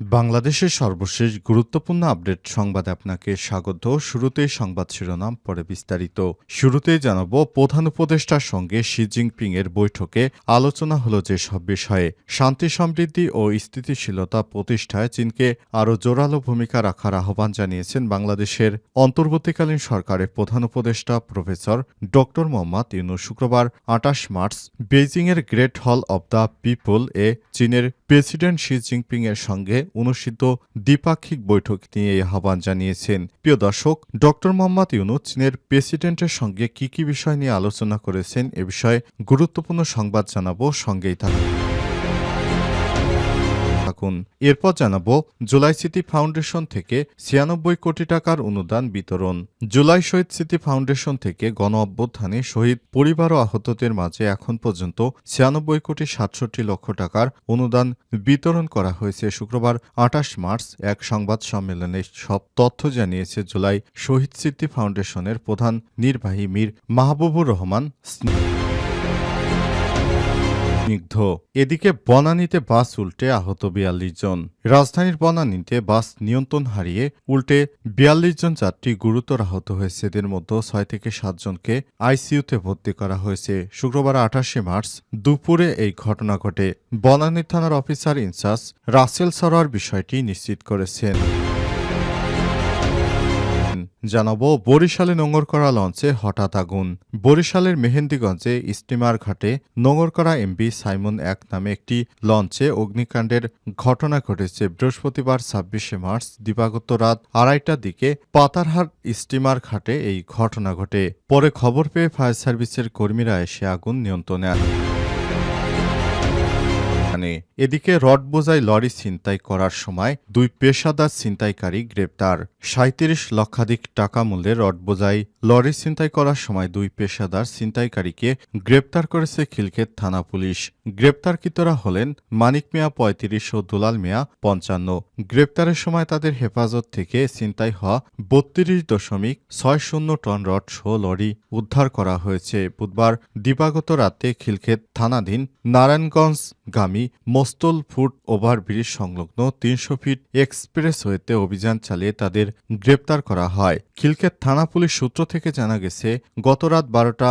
বাংলাদেশের সর্বশেষ গুরুত্বপূর্ণ আপডেট সংবাদে আপনাকে স্বাগত। শুরুতেই সংবাদ শিরোনাম, পরে বিস্তারিত। শুরুতেই জানাব, প্রধান উপদেষ্টার সঙ্গে শি জিনপিং এর বৈঠকে আলোচনা হলো যেসব বিষয়ে। শান্তি, সমৃদ্ধি ও স্থিতিশীলতা প্রতিষ্ঠায় চীনকে আরও জোরালো ভূমিকা রাখার আহ্বান জানিয়েছেন বাংলাদেশের অন্তর্বর্তীকালীন সরকারের প্রধান উপদেষ্টা প্রফেসর ড মোহাম্মদ ইউনুস। শুক্রবার আটাশ March, বেইজিংয়ের great hall of the people এ চীনের প্রেসিডেন্ট শি জিনপিং এর সঙ্গে অনুষ্ঠিত দ্বিপাক্ষিক বৈঠক নিয়ে এই আহ্বান জানিয়েছেন। প্রিয় দর্শক ড মোহাম্মদ ইউনুস চীনের প্রেসিডেন্টের সঙ্গে কি কি বিষয় নিয়ে আলোচনা করেছেন এ বিষয়ে গুরুত্বপূর্ণ সংবাদ জানাব সঙ্গেই থাকুন। থাকুন। এরপর জানাব, জুলাই সিটি ফাউন্ডেশন থেকে ছিয়ানব্বই কোটি টাকার অনুদান বিতরণ। জুলাই শহীদ স্মৃতি ফাউন্ডেশন থেকে গণ অভ্যুত্থানে শহীদ পরিবার ও আহতদের মাঝে এখন পর্যন্ত ছিয়ানব্বই কোটি সাতষট্টি লক্ষ টাকার অনুদান বিতরণ করা হয়েছে। শুক্রবার আঠাশ মার্চ এক সংবাদ সম্মেলনে সব তথ্য জানিয়েছে জুলাই শহীদ স্মৃতি ফাউন্ডেশনের প্রধান নির্বাহী মীর মাহবুবুর রহমান স্নিগ্ধ। এদিকে বনানীতে বাস উল্টে আহত বিয়াল্লিশ জন। রাজধানীর বনানীতে বাস নিয়ন্ত্রণ হারিয়ে উল্টে বিয়াল্লিশ জন যাত্রী গুরুতর আহত হয়েছে। এদের মধ্যে ছয় থেকে সাতজনকে আইসিইউতে ভর্তি করা হয়েছে। শুক্রবার আঠাশে মার্চ দুপুরে এই ঘটনা ঘটে। বনানী থানার অফিসার ইনচার্জ রাসেল সরোয়ার বিষয়টি নিশ্চিত করেছেন। জানাব, বরিশালে নোঙর করা লঞ্চে হঠাৎ আগুন। বরিশালের মেহেন্দিগঞ্জে স্টিমার ঘাটে নোঙর করা এমবি সাইমন এক নামে একটি লঞ্চে অগ্নিকাণ্ডের ঘটনা ঘটেছে। বৃহস্পতিবার ছাব্বিশে মার্চ, দিবাগত রাত আড়াইটার দিকে পাতারহাট স্টিমার ঘাটে এই ঘটনা ঘটে। পরে খবর পেয়ে ফায়ার সার্ভিসের কর্মীরা এসে আগুন নিয়ন্ত্রণে আনে এখানে। এদিকে রড বোঝাই লরি ছিনতাই করার সময় দুই পেশাদার ছিনতাইকারী গ্রেপ্তার। সাঁত্রিশ লক্ষাধিক টাকা মূল্যের রড বোঝাই লরি ছিনতাই করার সময় দুই পেশাদার ছিনতাইকারীকে গ্রেপ্তার করেছে খিলক্ষেত থানা পুলিশ। গ্রেপ্তারকৃতরা হলেন মানিক মিয়া পঁয়ত্রিশ ও দুলাল মিয়া পঞ্চান্ন। গ্রেপ্তারের সময় তাদের হেফাজত থেকে ছিনতাই হওয়া বত্রিশ দশমিক ছয় শূন্য টন রড সহ লরি উদ্ধার করা হয়েছে। বুধবার দিবাগত রাতে খিলক্ষেত থানাধীন নারায়ণগঞ্জ গামী মস্তল ফুট ওভারব্রিজ সংলগ্ন তিনশো ফিট এক্সপ্রেসওয়েতে অভিযান চালিয়ে তাদের গ্রেপ্তার করা হয়। খিলকেত থানা পুলিশ সূত্র থেকে জানা গেছে, গতরাত বারোটা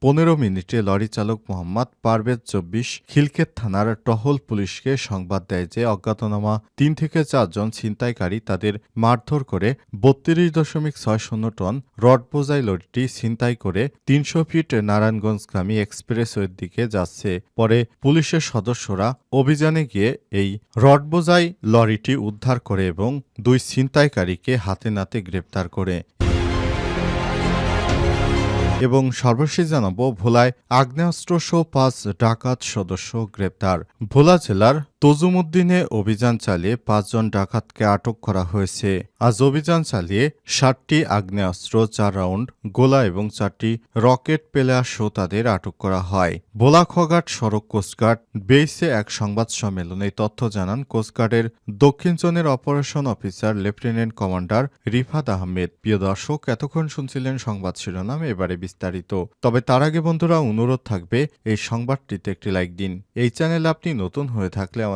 পনেরো মিনিটে লরি চালক মোহাম্মদ পারভেজ চব্বিশ খিলক্ষেত থানার টহল পুলিশকে সংবাদ দেয় যে অজ্ঞাতনামা তিন থেকে চারজন ছিনতাইকারী তাদের মারধর করে বত্রিশ দশমিক ছয় শূন্য টন রড বোঝাই লরিটি ছিনতাই করে তিনশো ফিট নারায়ণগঞ্জগামী এক্সপ্রেসওয়ের দিকে যাচ্ছে। পরে পুলিশের সদস্যরা অভিযানে গিয়ে এই রড বোঝাই লরিটি উদ্ধার করে এবং দুই ছিনতাইকারীকে হাতে নাতে গ্রেপ্তার করে। এবং সর্বশেষ জানাব ভোলায় আগ্নেয়াস্ত্র সহ পাঁচ ডাকাত সদস্য গ্রেপ্তার। ভোলা জেলার তজুমুদ্দিনে অভিযান চালিয়ে পাঁচজন ডাকাতকে আটক করা হয়েছে। আজ অভিযান চালিয়ে ষাটটি আগ্নেয়াস্ত্র, চার রাউন্ড, গোলা এবং চারটি রকেট পেলেয়াসও তাদের আটক করা হয়। ভোলা খঘাট সড়ক কোস্টগার্ড বেইসে এক সংবাদ সম্মেলনে তথ্য জানান কোস্টগার্ডের দক্ষিণ জোনের operation officer lieutenant commander Rifat Ahmed. প্রিয় দর্শক, এতক্ষণ শুনছিলেন সংবাদ শিরোনাম, এবারে বিস্তারিত। তবে তার আগে বন্ধুরা, অনুরোধ থাকবে এই সংবাদটিতে একটি লাইক দিন। এই চ্যানেল আপনি নতুন হয়ে থাকলে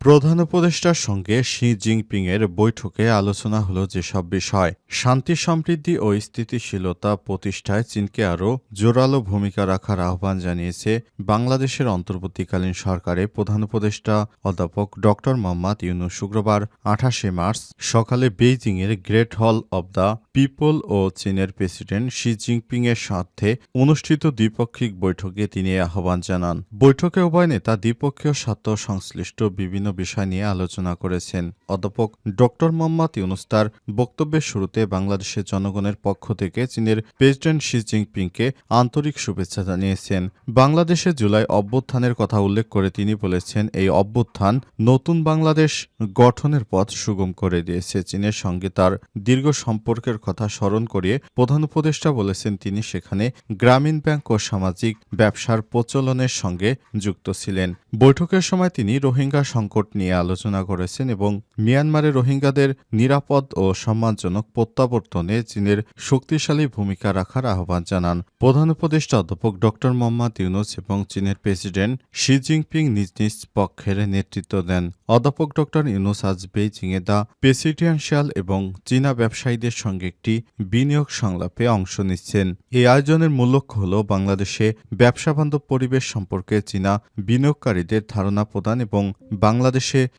প্রধান উপদেষ্টার সঙ্গে শি জিনপিং এর বৈঠকে আলোচনা হলো যেসব বিষয়। শান্তি, সমৃদ্ধি ও স্থিতিশীলতা প্রতিষ্ঠায় চীনকে আরও জোরালো ভূমিকা রাখার আহ্বান জানিয়েছে বাংলাদেশের অন্তর্বর্তীকালীন সরকারের প্রধান উপদেষ্টা অধ্যাপক ড মোহাম্মদ ইউনু শুক্রবার, আঠাশে মার্চ, সকালে বেইজিংয়ের great hall of the people ও চীনের প্রেসিডেন্ট শি জিনপিং এর সাথে অনুষ্ঠিত দ্বিপাক্ষিক বৈঠকে তিনি আহ্বান জানান। বৈঠকে উভয় নেতা দ্বিপক্ষীয় স্বার্থ সংশ্লিষ্ট বিভিন্ন বিষয় নিয়ে আলোচনা করেছেন। অধ্যাপক ডক্টর মোহাম্মদ ইউনুস তার বক্তব্যের শুরুতে বাংলাদেশের জনগণের পক্ষ থেকে চীনের প্রেসিডেন্ট শি জিনপিংকে আন্তরিক শুভেচ্ছা জানিয়েছেন। বাংলাদেশে জুলাই অভ্যুত্থানের কথা উল্লেখ করে তিনি বলেছেন, এই অভ্যুত্থান নতুন বাংলাদেশ গঠনের পথ সুগম করে দিয়েছে। চীনের সঙ্গে তার দীর্ঘ সম্পর্কের কথা স্মরণ করিয়ে প্রধান উপদেষ্টা বলেছেন, তিনি সেখানে গ্রামীণ ব্যাংক ও সামাজিক ব্যবসার প্রচলনের সঙ্গে যুক্ত ছিলেন। বৈঠকের সময় তিনি রোহিঙ্গা সংকট নিয়ে আলোচনা করেছেন এবং মিয়ানমারে রোহিঙ্গাদের নিরাপদ ও সম্মানজনক প্রত্যাবর্তনে চীনের শক্তিশালী ভূমিকা রাখার আহ্বান জানান প্রধান উপদেষ্টা অধ্যাপক ড মোহাম্মদ ইউনুস এবং চীনের প্রেসিডেন্ট শি জিনপিং নিজ নিজ পক্ষের নেতৃত্ব দেন। অধ্যাপক ড ইউনুস আজ বেইজিংয়ে দ্য প্রেসিডেন্সিয়াল এবং চীনা ব্যবসায়ীদের সঙ্গে একটি বিনিয়োগ সংলাপে অংশ নিচ্ছেন। এই আয়োজনের মূল লক্ষ্য হল বাংলাদেশে ব্যবসাবান্ধব পরিবেশ সম্পর্কে চীনা বিনিয়োগকারীদের ধারণা প্রদান এবং বাংলাদেশে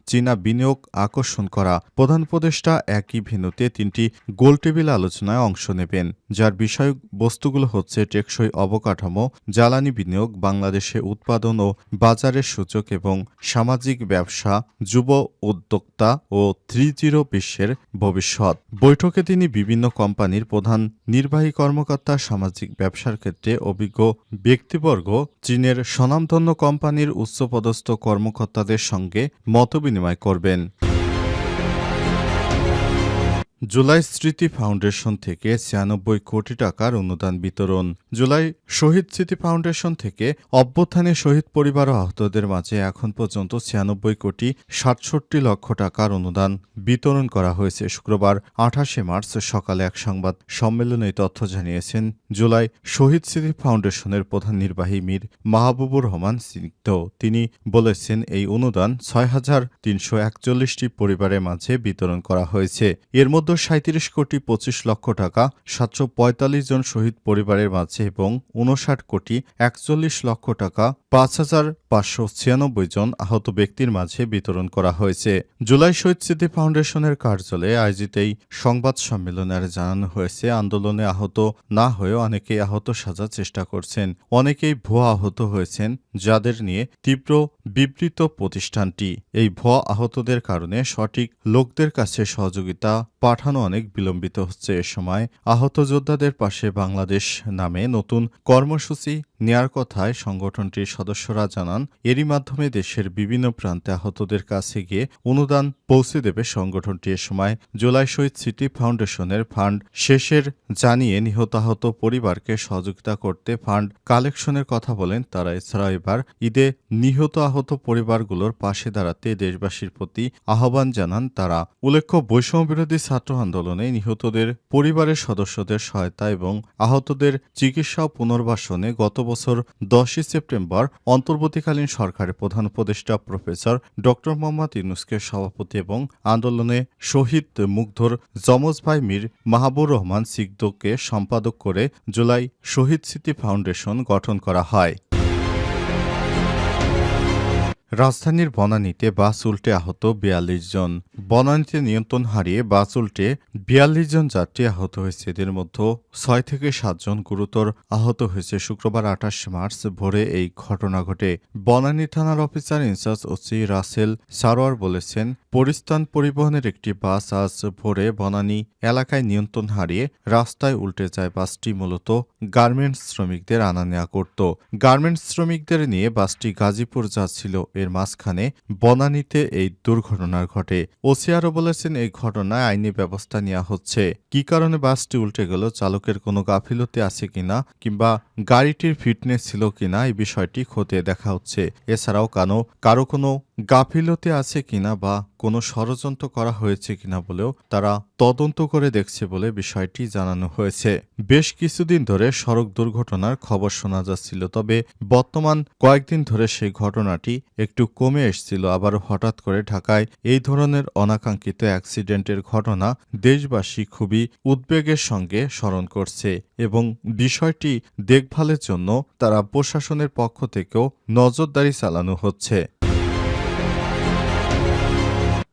চীনা বিনিয়োগ আকর্ষণ করা প্রধান উপদেষ্টা একই ভেন্যুতে তিনটি গোলটেবিল আলোচনায় অংশ নেবেন, যার বিষয় বস্তুগুলো হচ্ছে টেকসই অবকাঠামো, জ্বালানি বিনিয়োগ, বাংলাদেশে উৎপাদন ও বাজারের সূচক এবং সামাজিক ব্যবসা, যুব উদ্যোক্তা ও থ্রি বিশ্বের ভবিষ্যৎ। বৈঠকে তিনি বিভিন্ন কোম্পানির প্রধান নির্বাহী কর্মকর্তা, সামাজিক ব্যবসার ক্ষেত্রে অভিজ্ঞ ব্যক্তিবর্গ, চীনের স্বনামধন্য কোম্পানির উচ্চপদস্থ কর্মকর্তাদের সঙ্গে মতবিনিময় করবেন। জুলাই স্মৃতি ফাউন্ডেশন থেকে ছিয়ানব্বই কোটি টাকার অনুদান বিতরণ। জুলাই শহীদ স্মৃতি ফাউন্ডেশন থেকে অভ্যুত্থানে শহীদ পরিবার ও আহতদের মাঝে এখন পর্যন্ত ছিয়ানব্বই কোটি সাতষট্টি লক্ষ টাকার অনুদান বিতরণ করা হয়েছে শুক্রবার, আঠাশে মার্চ সকালে এক সংবাদ সম্মেলনে তথ্য জানিয়েছেন জুলাই শহীদ স্মৃতি ফাউন্ডেশনের প্রধান নির্বাহী মীর মাহবুবুর রহমান সিদ্ধ তিনি বলেছেন, এই অনুদান ছয় হাজার তিনশো একচল্লিশটি পরিবারের মাঝে বিতরণ করা হয়েছে। এর মধ্যে সাঁত্রিশ কোটি পঁচিশ লক্ষ টাকা, সাতশো পঁয়তাল্লিশ জন শহীদ পরিবারের মাঝে এবং উনষাট কোটি একচল্লিশ লক্ষ টাকা, পাঁচ হাজার পাঁচশো ছিয়ানব্বই জন আহত ব্যক্তির মাঝে বিতরণ করা হয়েছে। জুলাই শহীদ স্মৃতি ফাউন্ডেশনের কার্যালয়ে আয়োজিত এই সংবাদ সম্মেলনে জানানো হয়েছে, আন্দোলনে আহত না হয়েও অনেকেই আহত সাজার চেষ্টা করছেন। অনেকেই ভুয়া আহত হয়েছেন, যাদের নিয়ে তীব্র বিবৃত প্রতিষ্ঠানটি। এই ভুয়া আহতদের কারণে সঠিক লোকদের কাছে সহযোগিতা পাঠানো অনেক বিলম্বিত হচ্ছে এ সময়। আহত যোদ্ধাদের পাশে বাংলাদেশ নামে নতুন কর্মসূচি নেয়ার কথায় সংগঠনটির সদস্যরা জানান, এরই মাধ্যমে দেশের বিভিন্ন প্রান্তে আহতদের কাছে গিয়ে অনুদান পৌঁছে দেবে সংগঠনটি। এ সময় জুলাই শহীদ সিটি ফাউন্ডেশনের ফান্ড শেষের জানিয়ে নিহত আহত পরিবারকে সহযোগিতা করতে ফান্ড কালেকশনের কথা বলেন তারা। এছাড়া এবার ঈদে নিহত আহত পরিবারগুলোর পাশে দাঁড়াতে দেশবাসীর প্রতি আহ্বান জানান তারা। উল্লেখ্য বৈষম্য বিরোধী ছাত্র আন্দোলনে নিহতদের পরিবারের সদস্যদের সহায়তা এবং আহতদের চিকিৎসা পুনর্বাসনে গত বছর দশই সেপ্টেম্বর অন্তর্বর্তীকালীন সরকারের প্রধান উপদেষ্টা প্রফেসর ড মোহাম্মদ ইউনুসকে সভাপতি এবং আন্দোলনে শহীদ মুগ্ধর যমজ ভাই মীর মাহাবুর রহমান সিগদোকে সম্পাদক করে জুলাই শহীদ স্মৃতি ফাউন্ডেশন গঠন করা হয়। রাজধানীর বনানীতে বাস উল্টে আহত বিয়াল্লিশ জন। বনানীতে নিয়ন্ত্রণ হারিয়ে বাস উল্টে বিয়াল্লিশ জন যাত্রী আহত হয়েছে। এদের মধ্যে ছয় থেকে সাতজন গুরুতর আহত হয়েছে। শুক্রবার আঠাশ মার্চ ভোরে এই ঘটনা ঘটে। বনানী থানার officer in charge OC Rasel Sarwar বলেছেন পরিস্থান পরিবহনের একটি বাস আজ ভোরে বনানী এলাকায় নিয়ন্ত্রণ হারিয়ে রাস্তায় উল্টে যায় বাসটি, মূলত গার্মেন্টস শ্রমিকদের আনা নেওয়া করত। গার্মেন্টস শ্রমিকদের নিয়ে বাসটি গাজীপুর যাচ্ছিল। এর মাঝখানে বনানীতে এই দুর্ঘটনা ঘটে। ওসি আরও বলেছেন, এই ঘটনায় আইনি ব্যবস্থা নেওয়া হচ্ছে। কি কারণে বাসটি উল্টে গেল, চালকের কোনো গাফিলতি আছে কিনা, কিংবা গাড়িটির ফিটনেস ছিল কিনা, এই বিষয়টি খতিয়ে দেখা হচ্ছে। এছাড়াও কানো কারও কোনো গাফিলতি আছে কিনা বা কোনো ষড়যন্ত্র করা হয়েছে কিনা বলেও তারা তদন্ত করে দেখছে বলে বিষয়টি জানানো হয়েছে। বেশ কিছুদিন ধরে সড়ক দুর্ঘটনার খবর শোনা যাচ্ছিল, তবে বর্তমান কয়েকদিন ধরে সেই ঘটনাটি একটু কমে এসছিল। আবার হঠাৎ করে ঢাকায় এই ধরনের অনাকাঙ্ক্ষিত অ্যাক্সিডেন্টের ঘটনা দেশবাসী খুবই উদ্বেগের সঙ্গে স্মরণ করছে এবং বিষয়টি দেখভালের জন্য তারা প্রশাসনের পক্ষ থেকেও নজরদারি চালানো হচ্ছে।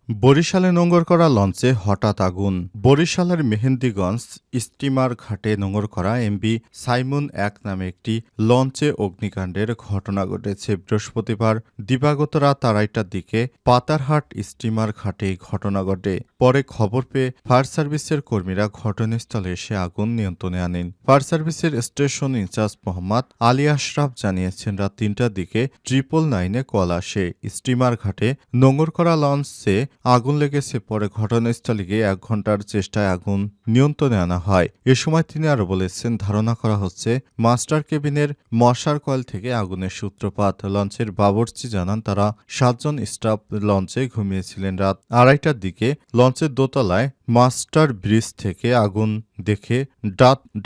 বরিশালে নোঙর করা লঞ্চে হঠাৎ আগুন। বরিশালের মেহেন্দিগঞ্জ স্টিমার ঘাটে নোঙর করা এমবি সাইমন এক নামে একটি লঞ্চে অগ্নিকাণ্ডের ঘটনা ঘটেছে বৃহস্পতিবার দিবাগত রাত আড়াইটার দিকে পাতারহাট স্টিমার ঘাটে ঘটনা ঘটে। পরে খবর পেয়ে ফায়ার সার্ভিসের কর্মীরা ঘটনাস্থলে এসে আগুন নিয়ন্ত্রণে আনেন। ফায়ার সার্ভিসের station in charge Mohammad Ali Ashraf জানিয়েছেন, রাত তিনটার দিকে ট্রিপল নাইনে কল আসে। স্টিমার ঘাটে নোঙর করা লঞ্চে আগুন লেগেছে পরে ঘটনাস্থলে গিয়ে এক ঘণ্টার চেষ্টায় আগুন নিয়ন্ত্রণে আনা হয়। এ সময় তিনি আরও বলেছেন, ধারণা করা হচ্ছে, মাস্টার কেবিনের মশার কয়েল থেকে আগুনের সূত্রপাত। লঞ্চের বাবরচি জানান, তারা সাতজন স্টাফ লঞ্চে ঘুমিয়েছিলেন। রাত আড়াইটার দিকে লঞ্চের দোতলায় মাস্টার ব্রিজ থেকে আগুন দেখে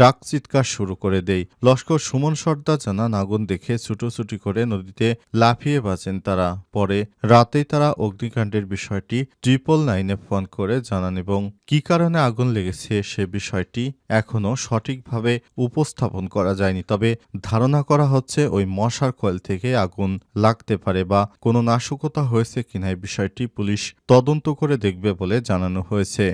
ডাক চিৎকার শুরু করে দেয়। লস্কর সুমন সর্দার জানান, আগুন দেখে ছুটোছুটি করে নদীতে লাফিয়ে বাঁচেন তারা। পরে রাতেই তারা অগ্নিকাণ্ডের বিষয়টি ট্রিপল নাইনে ফোন করে জানান এবং কি কারণে আগুন লেগেছে সে বিষয়টি এখনও সঠিকভাবে উপস্থাপন করা যায়নি। তবে ধারণা করা হচ্ছে ওই মশার কয়েল থেকে আগুন লাগতে পারে বা কোনো নাশকতা হয়েছে কিনা এই বিষয়টি পুলিশ তদন্ত করে দেখবে বলে জানানো হয়েছে।